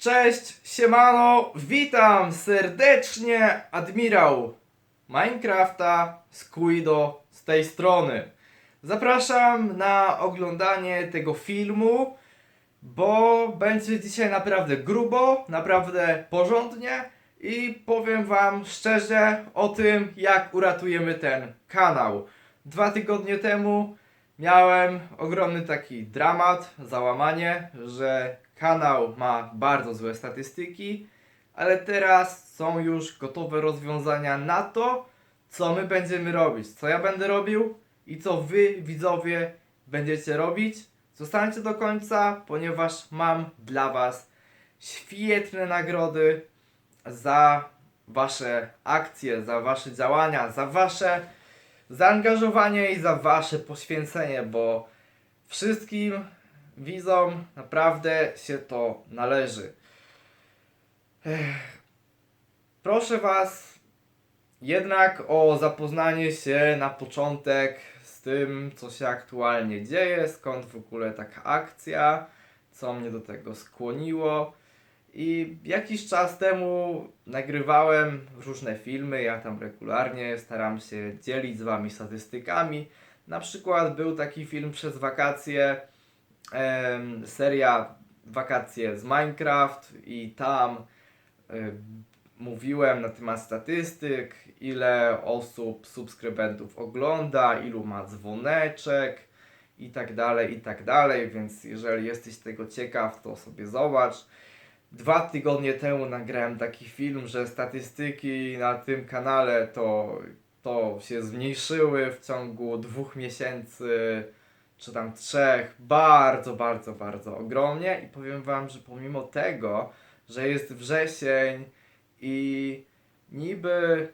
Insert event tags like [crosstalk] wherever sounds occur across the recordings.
Cześć, siemano, witam serdecznie, admirał Minecrafta Squido z tej strony. Zapraszam na oglądanie tego filmu, bo będzie dzisiaj naprawdę grubo, naprawdę porządnie i powiem wam szczerze o tym, jak uratujemy ten kanał. Dwa tygodnie temu miałem ogromny taki dramat, załamanie, że kanał ma bardzo złe statystyki, ale teraz są już gotowe rozwiązania na to, co my będziemy robić, co ja będę robił i co wy, widzowie, będziecie robić. Zostańcie do końca, ponieważ mam dla was świetne nagrody za wasze akcje, za wasze działania, za wasze zaangażowanie i za wasze poświęcenie, bo wszystkim widzom naprawdę się to należy. Ech. Proszę was jednak o zapoznanie się na początek z tym, co się aktualnie dzieje, skąd w ogóle taka akcja, co mnie do tego skłoniło. I jakiś czas temu nagrywałem różne filmy, ja tam regularnie staram się dzielić z wami statystykami. Na przykład był taki film przez wakacje, em, seria Wakacje z Minecraft i tam em, mówiłem na temat statystyk, ile osób, subskrybentów ogląda, ilu ma dzwoneczek i tak dalej, i tak dalej, więc jeżeli jesteś tego ciekaw, to sobie zobacz. Dwa tygodnie temu nagrałem taki film, że statystyki na tym kanale to, to się zmniejszyły w ciągu dwóch miesięcy, czy tam trzech, bardzo, bardzo, bardzo ogromnie i powiem Wam, że pomimo tego, że jest wrzesień i niby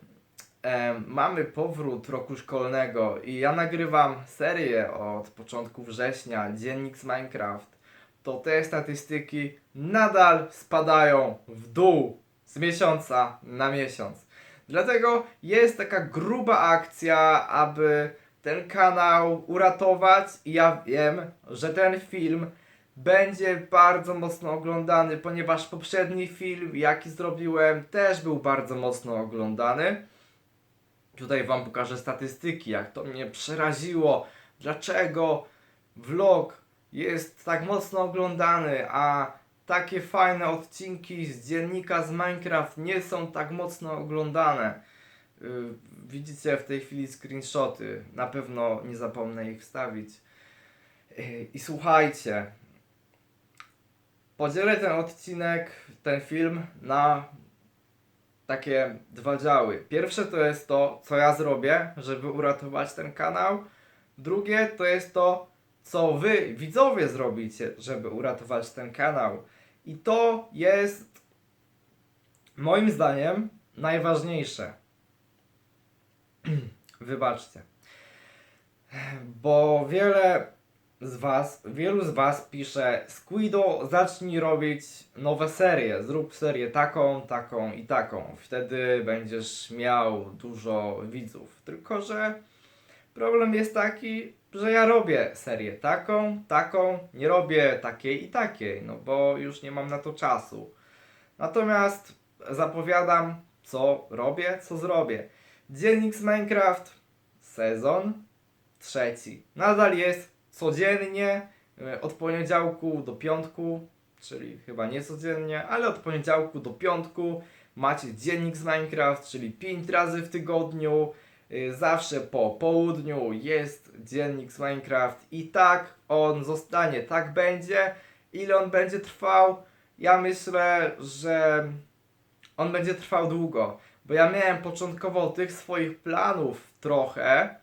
em, mamy powrót roku szkolnego i ja nagrywam serię od początku września, dziennik z Minecraft, to te statystyki nadal spadają w dół z miesiąca na miesiąc. Dlatego jest taka gruba akcja, aby ten kanał uratować i ja wiem, że ten film będzie bardzo mocno oglądany, ponieważ poprzedni film, jaki zrobiłem, też był bardzo mocno oglądany. Tutaj Wam pokażę statystyki, jak to mnie przeraziło, dlaczego vlog jest tak mocno oglądany, a takie fajne odcinki z dziennika z Minecraft nie są tak mocno oglądane. Widzicie w tej chwili screenshoty, na pewno nie zapomnę ich wstawić. Yy, I słuchajcie, podzielę ten odcinek, ten film na takie dwa działy. Pierwsze to jest to, co ja zrobię, żeby uratować ten kanał. Drugie to jest to, co wy, widzowie, zrobicie, żeby uratować ten kanał. I to jest moim zdaniem najważniejsze. [clears throat] Wybaczcie. Bo wiele z was, wielu z was pisze Squido zacznij robić nowe serie, zrób serię taką, taką i taką. Wtedy będziesz miał dużo widzów. Tylko, że problem jest taki, że ja robię serię taką, taką, nie robię takiej i takiej, no bo już nie mam na to czasu. Natomiast zapowiadam, co robię, co zrobię. Dziennik z Minecraft, sezon trzeci. Nadal jest codziennie, e, od poniedziałku do piątku, czyli chyba nie codziennie, ale od poniedziałku do piątku macie dziennik z Minecraft, czyli 5 razy w tygodniu. Y, Zawsze po południu jest dziennik z Minecraft i tak on zostanie, tak będzie. Ile on będzie trwał? Ja myślę, że on będzie trwał długo, bo ja miałem początkowo tych swoich planów trochę,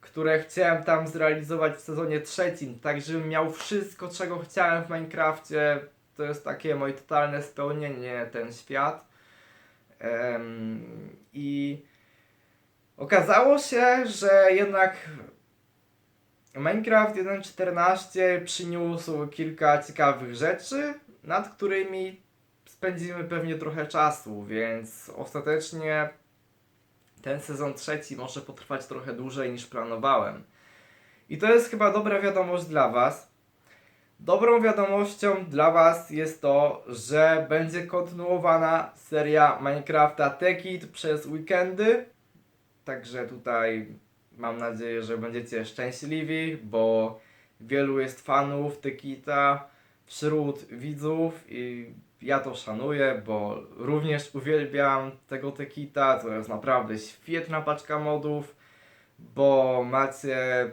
które chciałem tam zrealizować w sezonie trzecim, tak żebym miał wszystko, czego chciałem w Minecrafcie. To jest takie moje totalne spełnienie, ten świat. Em, I Okazało się, że jednak Minecraft 1.14 przyniósł kilka ciekawych rzeczy, nad którymi spędzimy pewnie trochę czasu, więc ostatecznie ten sezon trzeci może potrwać trochę dłużej niż planowałem. I to jest chyba dobra wiadomość dla Was, Dobrą wiadomością dla Was jest to, że będzie kontynuowana seria Minecrafta Tekit przez weekendy. Także tutaj mam nadzieję, że będziecie szczęśliwi, bo wielu jest fanów Tekita wśród widzów i ja to szanuję, bo również uwielbiam tego Tekita. To jest naprawdę świetna paczka modów, bo macie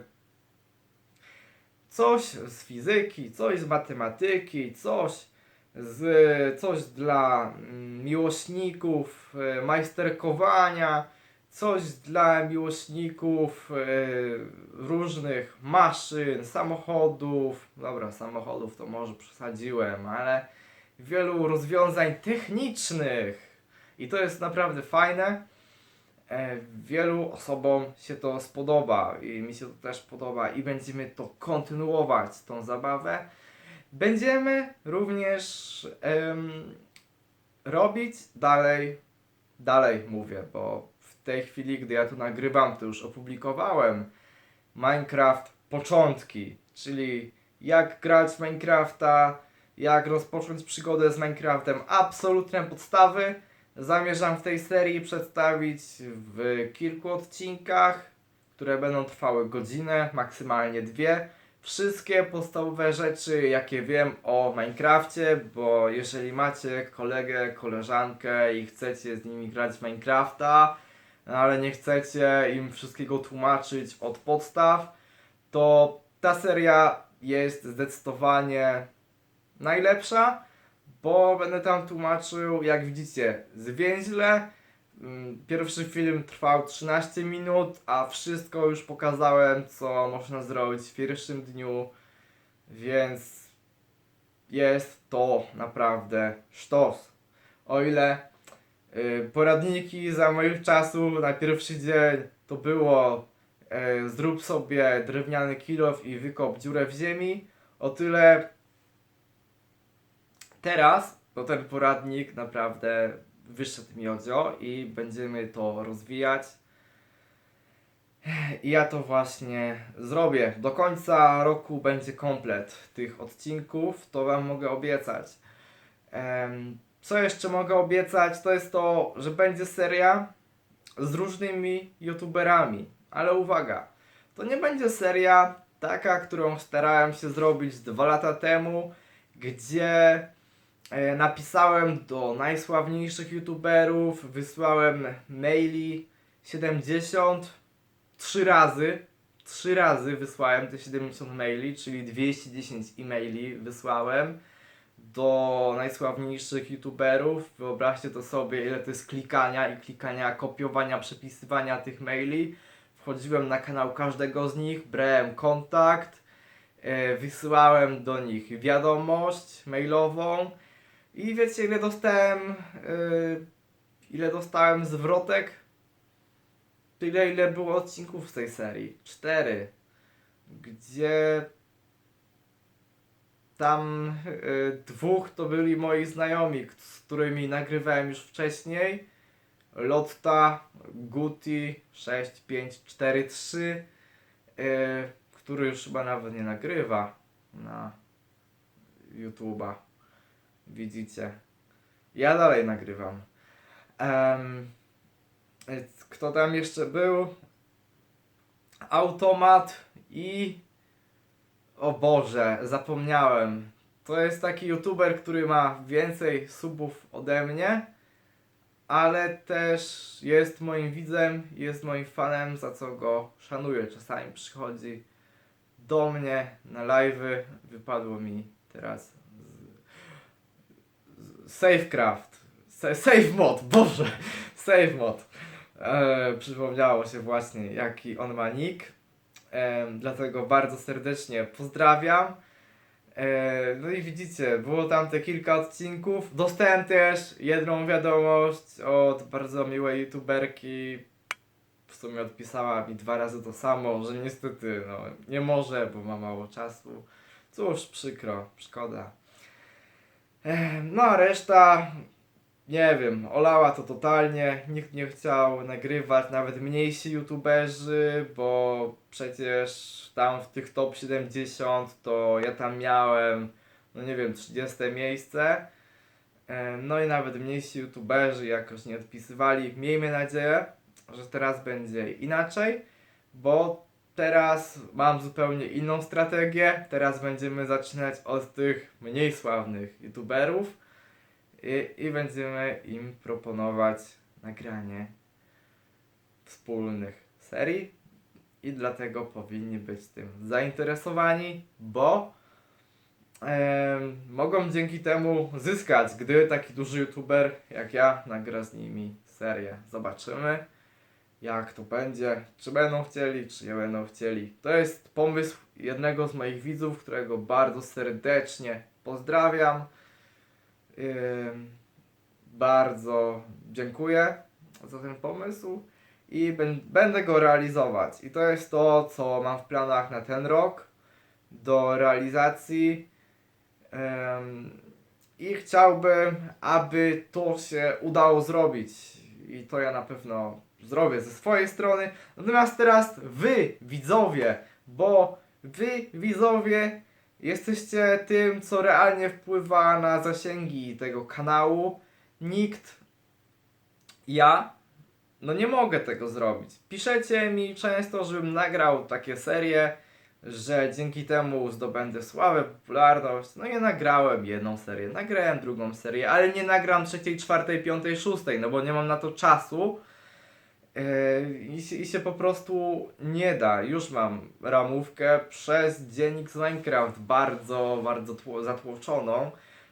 coś z fizyki, coś z matematyki, coś z, coś dla mm, miłośników e, majsterkowania, coś dla miłośników e, różnych maszyn, samochodów. Dobra, samochodów to może przesadziłem, ale wielu rozwiązań technicznych. I to jest naprawdę fajne. E, Wielu osobom się to spodoba i mi się to też podoba i będziemy to kontynuować, tą zabawę. Będziemy również robić dalej, dalej mówię, bo w tej chwili, gdy ja tu nagrywam, to już opublikowałem Minecraft początki, czyli jak grać w Minecrafta, jak rozpocząć przygodę z Minecraftem, absolutne podstawy zamierzam w tej serii przedstawić w kilku odcinkach, które będą trwały godzinę, maksymalnie dwie. Wszystkie podstawowe rzeczy, jakie wiem o Minecrafcie, bo jeżeli macie kolegę, koleżankę i chcecie z nimi grać w Minecrafta, no ale nie chcecie im wszystkiego tłumaczyć od podstaw, to ta seria jest zdecydowanie najlepsza bo będę tam tłumaczył, jak widzicie, zwięźle. Mm, Pierwszy film trwał 13 minut, a wszystko już pokazałem, co można zrobić w pierwszym dniu, więc jest to naprawdę sztos. O ile y, poradniki za moich czasów na pierwszy dzień to było y, zrób sobie drewniany kilof i wykop dziurę w ziemi, o tyle teraz to ten poradnik naprawdę wyszedł mi odzio i będziemy to rozwijać. I ja to właśnie zrobię. Do końca roku będzie komplet tych odcinków, to Wam mogę obiecać. Co jeszcze mogę obiecać, to jest to, że będzie seria z różnymi youtuberami. Ale uwaga, to nie będzie seria taka, którą starałem się zrobić dwa lata temu, gdzie napisałem do najsławniejszych youtuberów, wysłałem maili 70 trzy razy. Trzy razy wysłałem te 70 maili, czyli 210 e-maili wysłałem do najsławniejszych youtuberów. Wyobraźcie to sobie, ile to jest klikania i klikania, kopiowania, przepisywania tych maili. Wchodziłem na kanał każdego z nich, brałem kontakt, e, wysyłałem do nich wiadomość mailową i wiecie ile dostałem, e, ile dostałem zwrotek? Tyle ile było odcinków z tej serii. Cztery. Gdzie tam y, dwóch to byli moi znajomi, z którymi nagrywałem już wcześniej. Lotta, Guti 6543, y, który już chyba nawet nie nagrywa na YouTube'a. Widzicie. Ja dalej nagrywam. Y, kto tam jeszcze był? Automat i o Boże, zapomniałem. To jest taki youtuber, który ma więcej subów ode mnie, ale też jest moim widzem, jest moim fanem, za co go szanuję. Czasami przychodzi do mnie na live'y. Wypadło mi teraz Savecraft. Sa- Save mod, [laughs] Boże! Save mod. E, przypomniało się właśnie, jaki on ma nick. Em, dlatego bardzo serdecznie pozdrawiam. E, no i widzicie, było tam te kilka odcinków. Dostałem też jedną wiadomość od bardzo miłej youtuberki. W sumie odpisała mi dwa razy to samo, że niestety no, nie może, bo ma mało czasu. Cóż, przykro, szkoda. E, no a reszta nie wiem, olała to totalnie, nikt nie chciał nagrywać, nawet mniejsi youtuberzy, bo przecież tam w tych top 70 to ja tam miałem, no nie wiem, 30 miejsce. E, No i nawet mniejsi youtuberzy jakoś nie odpisywali. Miejmy nadzieję, że teraz będzie inaczej, bo teraz mam zupełnie inną strategię. Teraz będziemy zaczynać od tych mniej sławnych youtuberów i, i będziemy im proponować nagranie wspólnych serii i dlatego powinni być tym zainteresowani, bo em, mogą dzięki temu zyskać, gdy taki duży youtuber jak ja nagra z nimi serię. Zobaczymy jak to będzie, czy będą chcieli, czy nie będą chcieli. To jest pomysł jednego z moich widzów, którego bardzo serdecznie pozdrawiam. Ym, bardzo dziękuję za ten pomysł i bę- będę go realizować. I to jest to, co mam w planach na ten rok do realizacji. I chciałbym, aby to się udało zrobić. I to ja na pewno zrobię ze swojej strony. Natomiast teraz wy, widzowie, bo wy, widzowie, jesteście tym, co realnie wpływa na zasięgi tego kanału. Nikt, ja, no nie mogę tego zrobić. Piszecie mi często, żebym nagrał takie serie, że dzięki temu zdobędę sławę, popularność. No i nagrałem jedną serię, nagrałem drugą serię, ale nie nagram trzeciej, czwartej, piątej, szóstej, no bo nie mam na to czasu. Yy, I się, I się po prostu nie da. Już mam ramówkę przez dziennik z Minecraft bardzo, bardzo tło, zatłoczoną,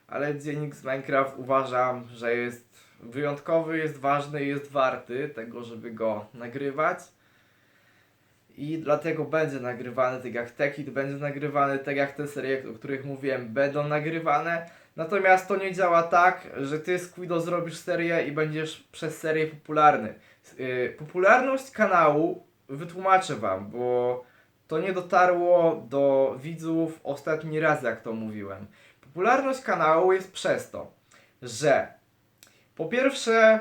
ale dziennik z Minecraft uważam, że jest wyjątkowy, jest ważny jest warty tego, żeby go nagrywać. I dlatego będzie nagrywany, tak jak Tekit będzie nagrywany, tak jak te serie, o których mówiłem, będą nagrywane. Natomiast to nie działa tak, że ty Squido zrobisz serię i będziesz przez serię popularny. Yy, popularność kanału wytłumaczę wam, bo to nie dotarło do widzów ostatni raz, jak to mówiłem. Popularność kanału jest przez to, że po pierwsze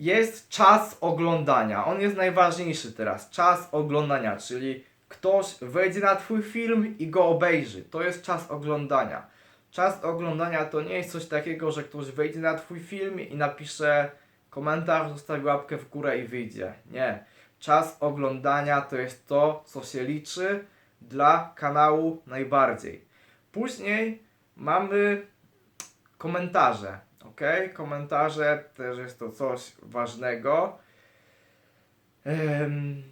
jest czas oglądania. On jest najważniejszy teraz. Czas oglądania, czyli ktoś wejdzie na twój film i go obejrzy. To jest czas oglądania. Czas oglądania to nie jest coś takiego, że ktoś wejdzie na twój film i napisze komentarz, zostawi łapkę w górę i wyjdzie. Nie. Czas oglądania to jest to, co się liczy dla kanału najbardziej. Później mamy komentarze. Ok? Komentarze też jest to coś ważnego. Em,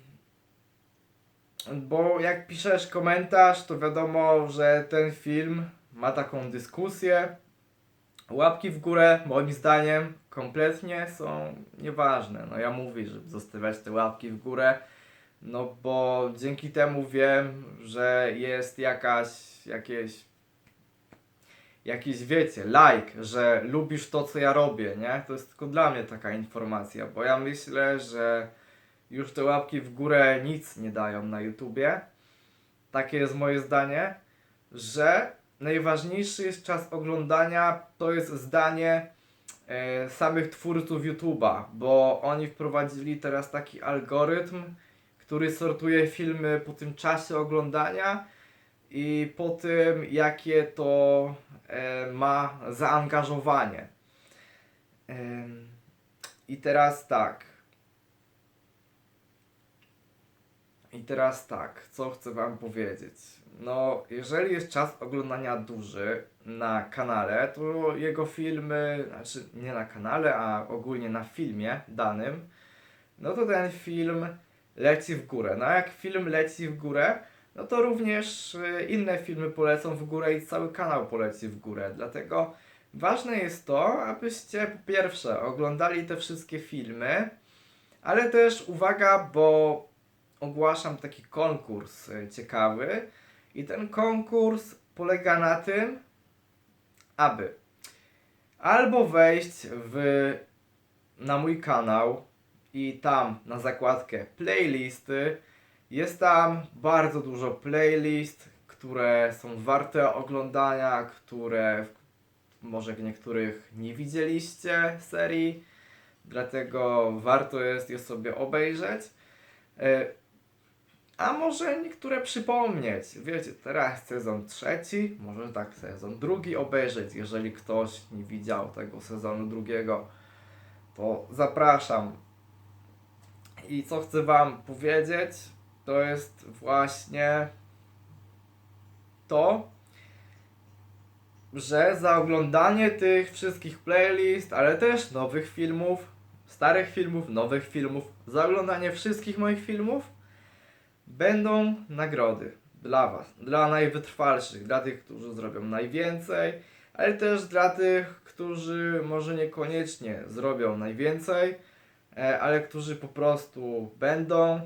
bo jak piszesz komentarz, to wiadomo, że ten film ma taką dyskusję. Łapki w górę, moim zdaniem, kompletnie są nieważne. No ja mówię, żeby zostawiać te łapki w górę, no bo dzięki temu wiem, że jest jakaś, jakieś jakiś, wiecie, like, że lubisz to, co ja robię, nie? To jest tylko dla mnie taka informacja, bo ja myślę, że już te łapki w górę nic nie dają na YouTubie. Takie jest moje zdanie, że najważniejszy jest czas oglądania, to jest zdanie samych twórców YouTube'a, bo oni wprowadzili teraz taki algorytm, który sortuje filmy po tym czasie oglądania i po tym, jakie to e, ma zaangażowanie. I teraz tak. I teraz tak, co chcę Wam powiedzieć? No, jeżeli jest czas oglądania duży na kanale, to jego filmy, znaczy nie na kanale, a ogólnie na filmie danym, no to ten film leci w górę. No a jak film leci w górę, no to również y, inne filmy polecą w górę i cały kanał poleci w górę. Dlatego ważne jest to, abyście po pierwsze oglądali te wszystkie filmy, ale też uwaga, bo ogłaszam taki konkurs y, ciekawy i ten konkurs polega na tym, aby albo wejść w, na mój kanał i tam na zakładkę playlisty jest tam bardzo dużo playlist, które są warte oglądania, które, może niektórych nie widzieliście serii, dlatego warto jest je sobie obejrzeć. A może niektóre przypomnieć. Wiecie, teraz sezon trzeci, może tak sezon drugi obejrzeć. Jeżeli ktoś nie widział tego sezonu drugiego, to zapraszam. I co chcę Wam powiedzieć, to jest właśnie to, że za oglądanie tych wszystkich playlist, ale też nowych filmów, starych filmów, nowych filmów, za oglądanie wszystkich moich filmów będą nagrody dla Was, dla najwytrwalszych, dla tych, którzy zrobią najwięcej, ale też dla tych, którzy może niekoniecznie zrobią najwięcej, e, ale którzy po prostu będą.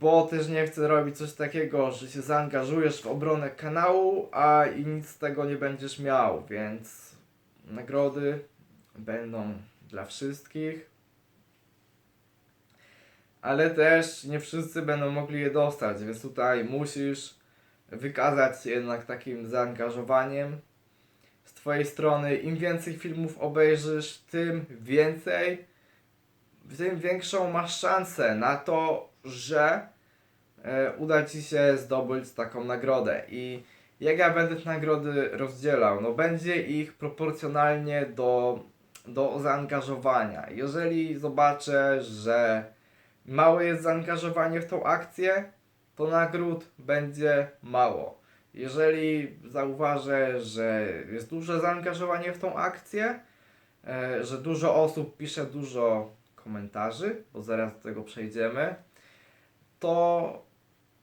Bo też nie chcę robić coś takiego, że się zaangażujesz w obronę kanału, a i nic z tego nie będziesz miał, więc nagrody będą dla wszystkich. Ale też nie wszyscy będą mogli je dostać, więc tutaj musisz wykazać się jednak takim zaangażowaniem z Twojej strony. Im więcej filmów obejrzysz, tym więcej, tym większą masz szansę na to, że e, uda Ci się zdobyć taką nagrodę. I jak ja będę te nagrody rozdzielał? No będzie ich proporcjonalnie do, do zaangażowania. Jeżeli zobaczę, że małe jest zaangażowanie w tą akcję, to nagród będzie mało. Jeżeli zauważę, że jest duże zaangażowanie w tą akcję, e, że dużo osób pisze dużo komentarzy, bo zaraz do tego przejdziemy, to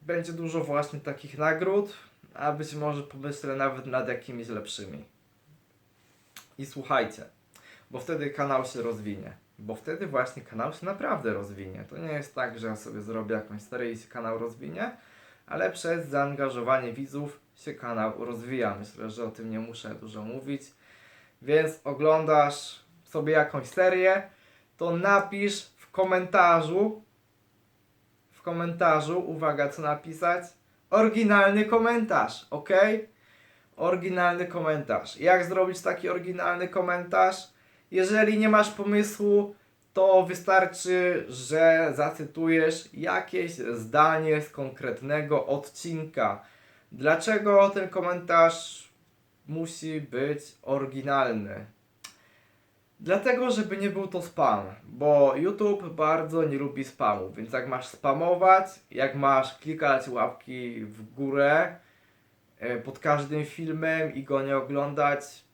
będzie dużo właśnie takich nagród, a być może pomyślę nawet nad jakimiś lepszymi. I słuchajcie, bo wtedy kanał się rozwinie. Bo wtedy właśnie kanał się naprawdę rozwinie. To nie jest tak, że ja sobie zrobię jakąś serię i się kanał rozwinie, ale przez zaangażowanie widzów się kanał rozwija. Myślę, że o tym nie muszę dużo mówić. Więc oglądasz sobie jakąś serię, to napisz w komentarzu, w komentarzu, uwaga co napisać, oryginalny komentarz, ok? Oryginalny komentarz. Jak zrobić taki oryginalny komentarz? Jeżeli nie masz pomysłu, to wystarczy, że zacytujesz jakieś zdanie z konkretnego odcinka. Dlaczego ten komentarz musi być oryginalny? Dlatego, żeby nie był to spam, bo YouTube bardzo nie lubi spamu, więc jak masz spamować, jak masz klikać łapki w górę e, pod każdym filmem i go nie oglądać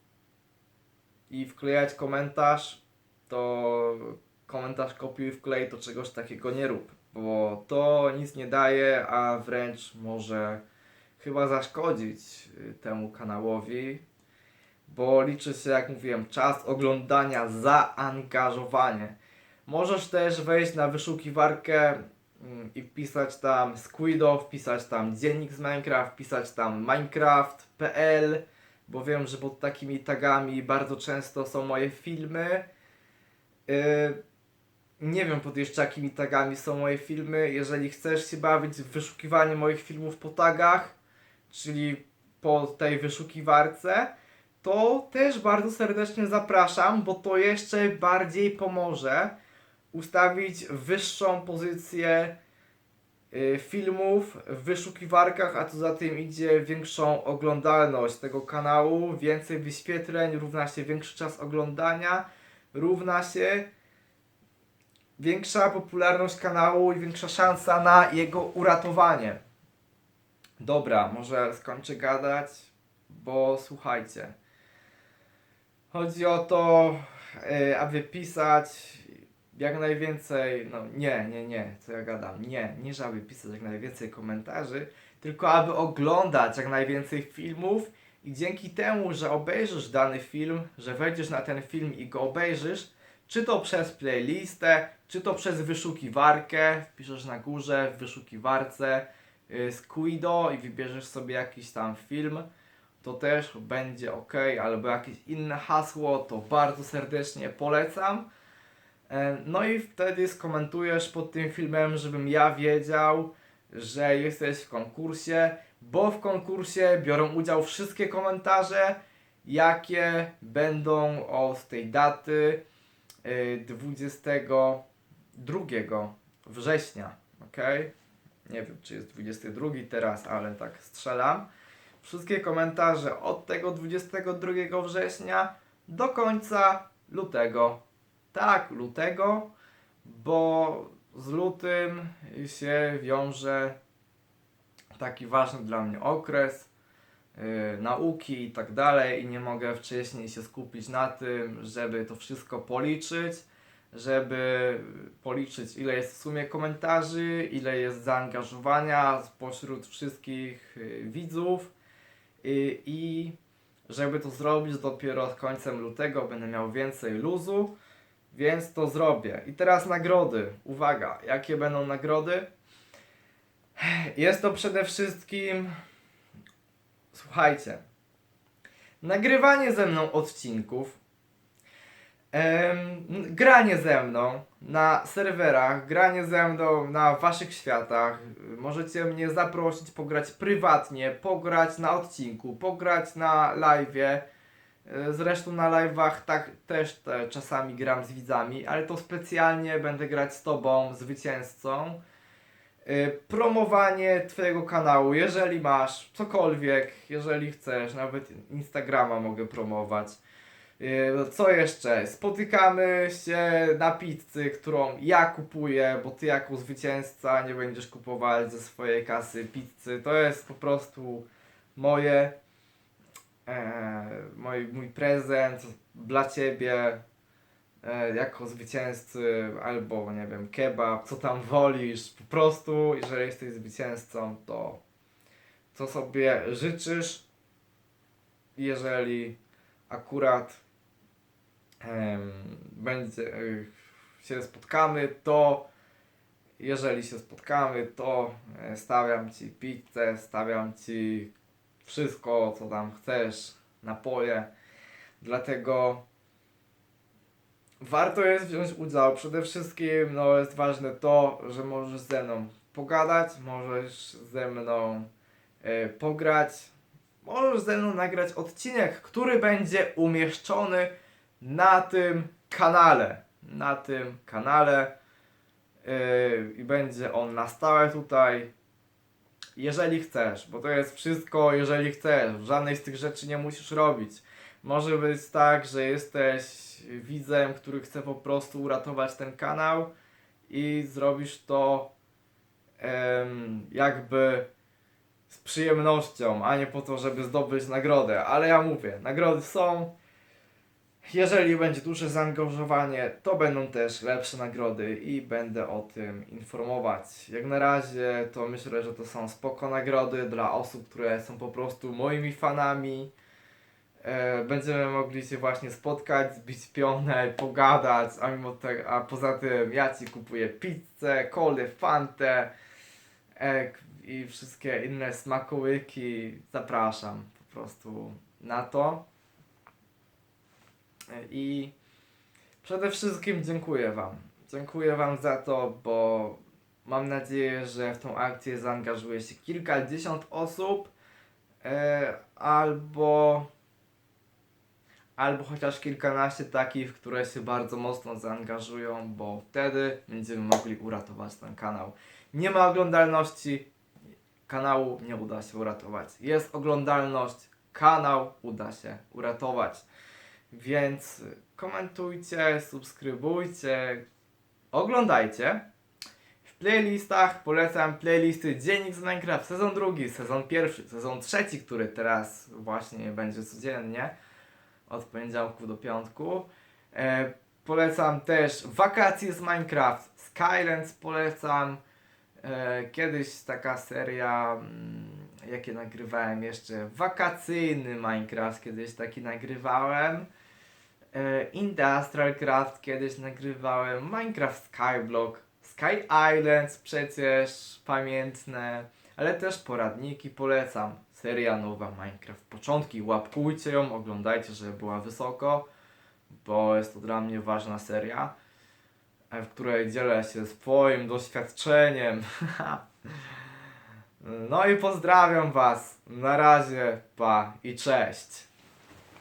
i wklejać komentarz, to komentarz kopiuj wklej, to czegoś takiego nie rób, bo to nic nie daje, a wręcz może chyba zaszkodzić y, temu kanałowi, bo liczy się, jak mówiłem, czas oglądania, zaangażowanie. Możesz też wejść na wyszukiwarkę mm, i wpisać tam Squido, wpisać tam dziennik z Minecraft, wpisać tam minecraft.pl, bo wiem, że pod takimi tagami bardzo często są moje filmy. Yy, nie wiem pod jeszcze jakimi tagami są moje filmy. Jeżeli chcesz się bawić w wyszukiwanie moich filmów po tagach, czyli po tej wyszukiwarce, to też bardzo serdecznie zapraszam, bo to jeszcze bardziej pomoże ustawić wyższą pozycję filmów w wyszukiwarkach, a co za tym idzie większą oglądalność tego kanału, więcej wyświetleń, równa się większy czas oglądania, równa się większa popularność kanału i większa szansa na jego uratowanie. Dobra, może skończę gadać, bo słuchajcie. Chodzi o to, y, aby pisać jak najwięcej, no nie, nie, nie, co ja gadam, nie, nie żeby pisać jak najwięcej komentarzy, tylko aby oglądać jak najwięcej filmów i dzięki temu, że obejrzysz dany film, że wejdziesz na ten film i go obejrzysz, czy to przez playlistę, czy to przez wyszukiwarkę, wpiszesz na górze w wyszukiwarce y, Squido i wybierzesz sobie jakiś tam film, to też będzie ok, albo jakieś inne hasło, to bardzo serdecznie polecam. E, No i wtedy skomentujesz pod tym filmem, żebym ja wiedział, że jesteś w konkursie, bo w konkursie biorą udział wszystkie komentarze jakie będą od tej daty y, 22 września, ok? Nie wiem, czy jest 22 teraz, ale tak strzelam. Wszystkie komentarze od tego 22 września do końca lutego. Tak, lutego, bo z lutym się wiąże taki ważny dla mnie okres yy, nauki i tak dalej i nie mogę wcześniej się skupić na tym, żeby to wszystko policzyć, żeby policzyć ile jest w sumie komentarzy, ile jest zaangażowania spośród wszystkich yy, widzów yy, i żeby to zrobić dopiero z końcem lutego będę miał więcej luzu, więc to zrobię. I teraz nagrody. Uwaga, jakie będą nagrody? Jest to przede wszystkim. Słuchajcie. Nagrywanie ze mną odcinków. em, granie ze mną na serwerach, granie ze mną na waszych światach. Możecie mnie zaprosić, pograć prywatnie, pograć na odcinku, pograć na live'ie. E, Zresztą na live'ach tak też te, czasami gram z widzami, ale to specjalnie będę grać z tobą, zwycięzcą. Y, promowanie Twojego kanału, jeżeli masz cokolwiek, jeżeli chcesz, nawet Instagrama mogę promować. Y, Co jeszcze? Spotykamy się na pizzy, którą ja kupuję, bo Ty jako zwycięzca nie będziesz kupować ze swojej kasy pizzy. To jest po prostu moje, e, mój, mój prezent dla Ciebie e, jako zwycięzcy, albo nie wiem, kebab, co tam wolisz. Po prostu, jeżeli jesteś zwycięzcą, to co sobie życzysz, jeżeli akurat będzie e, się spotkamy, to jeżeli się spotkamy, to e, stawiam ci pizzę, stawiam ci wszystko, co tam chcesz, napoje. Dlatego warto jest wziąć udział. Przede wszystkim no, jest ważne to, że możesz ze mną pogadać, możesz ze mną e, pograć, możesz ze mną nagrać odcinek, który będzie umieszczony na tym kanale. Na tym kanale e, i będzie on na stałe tutaj. Jeżeli chcesz, bo to jest wszystko, jeżeli chcesz. Żadnej z tych rzeczy nie musisz robić. Może być tak, że jesteś widzem, który chce po prostu uratować ten kanał i zrobisz to jakby z przyjemnością, a nie po to, żeby zdobyć nagrodę. Ale ja mówię, nagrody są. Jeżeli będzie duże zaangażowanie, to będą też lepsze nagrody i będę o tym informować. Jak na razie to myślę, że to są spoko nagrody dla osób, które są po prostu moimi fanami. E, będziemy mogli się właśnie spotkać, zbić pionę, pogadać, a mimo tego, a poza tym ja ci kupuję pizzę, kolę, fantę i wszystkie inne smakołyki. Zapraszam po prostu na to. I przede wszystkim dziękuję Wam. Dziękuję Wam za to, bo mam nadzieję, że w tą akcję zaangażuje się kilkadziesiąt osób e, albo albo chociaż kilkanaście takich, które się bardzo mocno zaangażują, bo wtedy będziemy mogli uratować ten kanał. Nie ma oglądalności, kanału nie uda się uratować. Jest oglądalność, kanał uda się uratować. Więc komentujcie, subskrybujcie, oglądajcie. W playlistach polecam playlisty Dziennik z Minecraft, sezon drugi, sezon pierwszy, sezon trzeci, który teraz właśnie będzie codziennie od poniedziałku do piątku. E, polecam też wakacje z Minecraft, Skylands polecam. E, kiedyś taka seria, mm, jakie nagrywałem jeszcze, wakacyjny Minecraft kiedyś taki nagrywałem. E, Industrial Craft kiedyś nagrywałem, Minecraft Skyblock, Sky Islands przecież pamiętne, ale też poradniki polecam. Seria nowa Minecraft. Początki łapkujcie ją, oglądajcie, żeby była wysoko, bo jest to dla mnie ważna seria, e, w której dzielę się swoim doświadczeniem. [laughs] no i pozdrawiam Was. Na razie, pa i cześć.